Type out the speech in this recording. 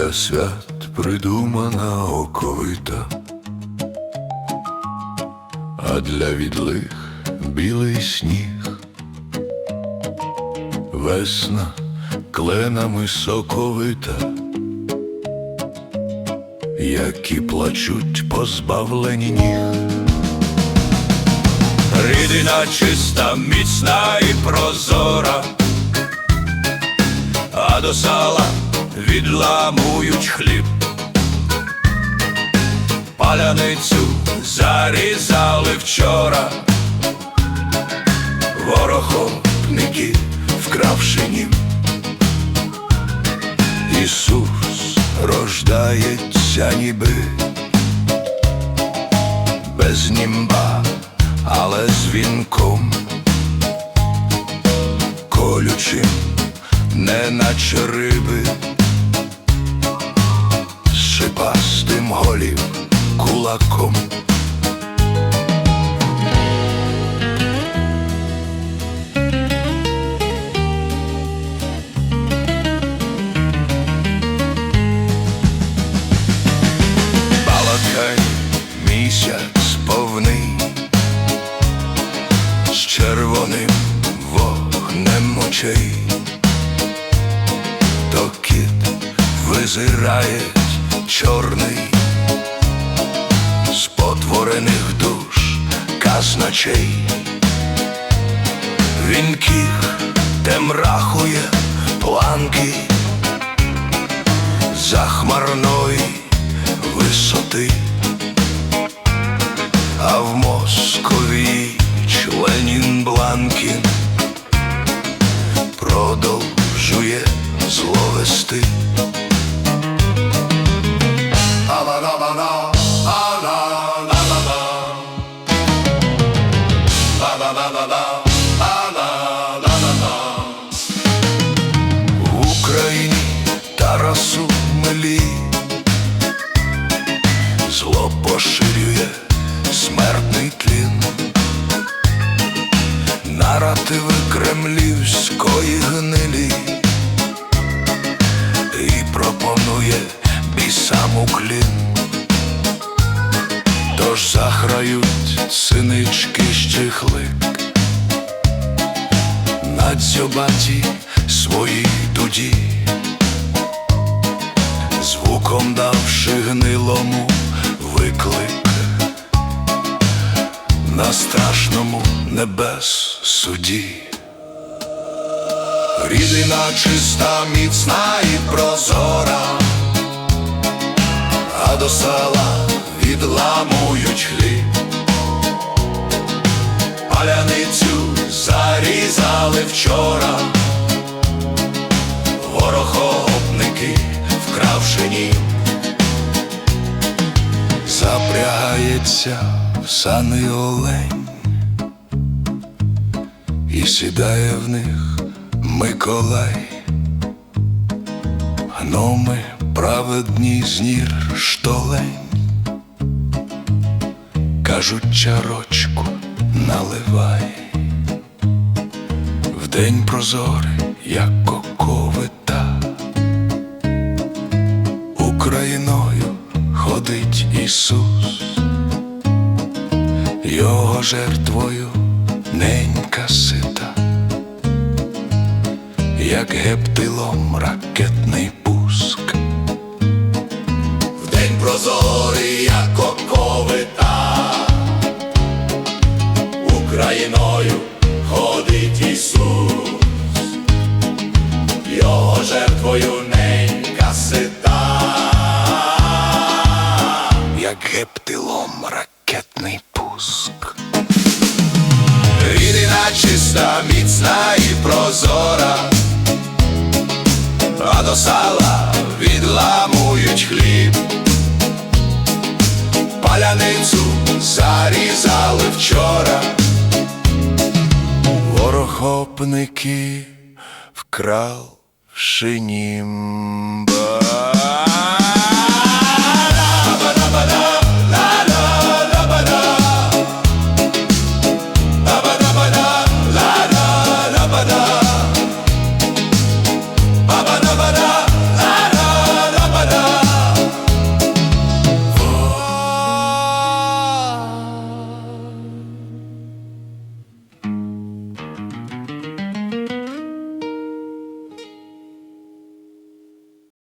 для свят придумана оковита, а для відлих білий сніг. Весна кленами соковита, які плачуть позбавлені ніг. Рідина чиста, міцна і прозора, а до сала відламують хліб. Паляницю зарізали вчора, ворохопники вкравши нім. Ісус рождається ніби без німба, але з вінком колючим, не наче риби, з шипастим голів кулаком. Балакай місяць повний з червоним вогнем очей, то кіт визирає чорний з потворених душ казначей. Він кіх тем рахує планки захмарної висоти, а в Москові членін Бланкін продовжує зловести. Тарасу милі Зло поширює смертний тлін. Наративи кремлівської гнилі. І пропонує бісам уклін Тож заграють синички щихлик. На дзьобаті своїй дуді звуком давши гнилому виклик на страшному небес суді. Рідина чиста, міцна і прозора, а до села відламують хліб. Паляницю зарізали вчора запрягається в сани олень, і сідає в них Миколай, гноми праведні знір штолень, кажуть, чарочку наливай. Вдень прозорий, як коковита, Україною ходить Ісус, Його жертвою ненька сита, як гептилом ракетний пуск. Вдень прозорий, як коковита, Україною ходить Ісус, Його жертвою Рідина міцна і прозора, а до сала відламують хліб. Паляницю зарізали вчора. Ворохопники вкравши нім.